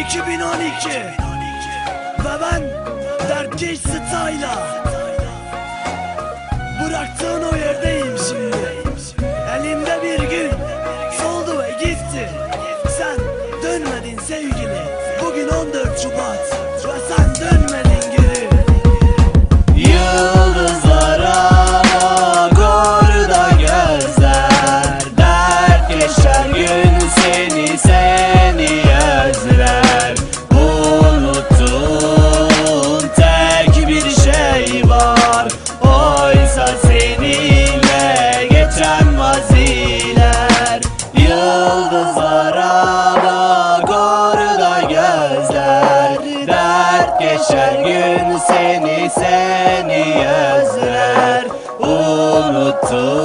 2012 Ve ben dertkeş style'a Bıraktığın o yerdeyim şimdi. Elimde bir gün soldu ve gitti. Sen dönmedin sevgili. Bugün 14 Şubat. Ve sen dönmedin maziler Yıldızlara bak orada gözler. Dert geçer gün seni seni özler. Unuttun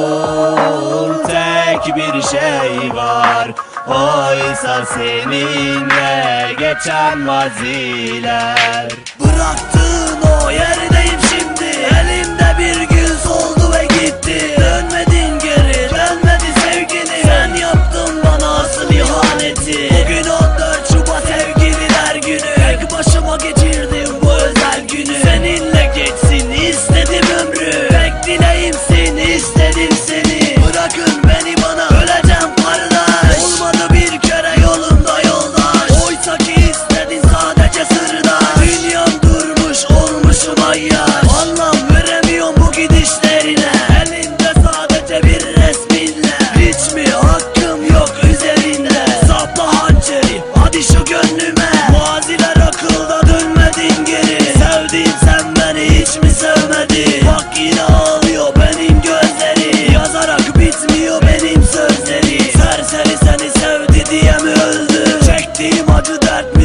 tek bir şey var. Oysa seninle geçen maziler Bıraktığın o sevmedin Bak yine ağlıyor benim gözleri. Yazarak bitmiyor benim sözleri. Serseri seni sevdi diye mi öldü? Çektiğim acı dert